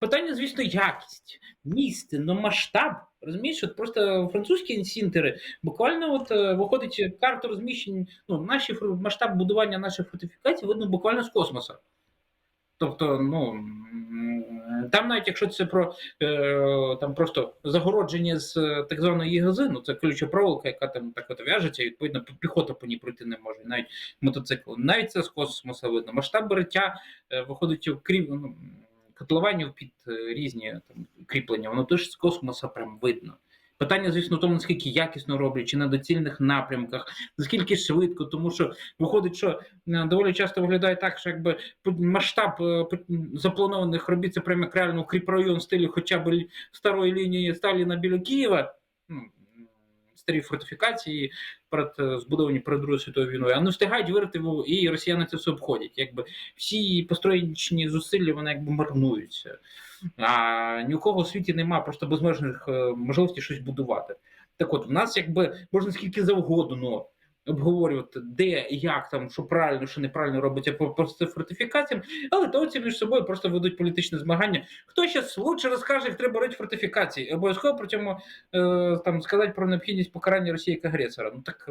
Питання, звісно, якість, місце, но масштаб. Розумієш, от просто французькі інсінтери буквально от е, виходить карту розміщень, ну, наші масштаб будування наших фортифікацій видно буквально з космоса. Тобто, ну там, навіть якщо це про е, там просто загородження з е, так званої ЄГЗ, ну це колюча проволока, яка там так от в'яжеться, відповідно піхота по ній пройти не може, навіть мотоцикл. Навіть це з космоса видно. Масштаб береття е, виходить крім ну, котлованів під е, різні там кріплення, воно теж з космоса прям видно. Питання, звісно, в тому, наскільки якісно роблять, чи на доцільних напрямках, наскільки швидко, тому що виходить, що е, доволі часто виглядає так, що якби масштаб е, запланованих робіт це прямо як реально укріпрайон в стилі хоча б старої лінії Сталіна біля Києва. Старі фортифікації перед е, збудовані перед Другою світовою війною, а не встигають вирити і росіяни це все обходять. Якби всі построєнічні зусилля вони якби марнуються. А ні у кого у світі немає просто безмежних е, можливостей щось будувати. Так от, в нас якби можна скільки завгодно обговорювати, де і як там, що правильно, що неправильно робиться по, по фортифікаціям, але то ці між собою просто ведуть політичне змагання. Хто ще лучше розкаже, як треба робити фортифікації? Обов'язково при цьому е, там сказати про необхідність покарання Росії як агресора. Ну так.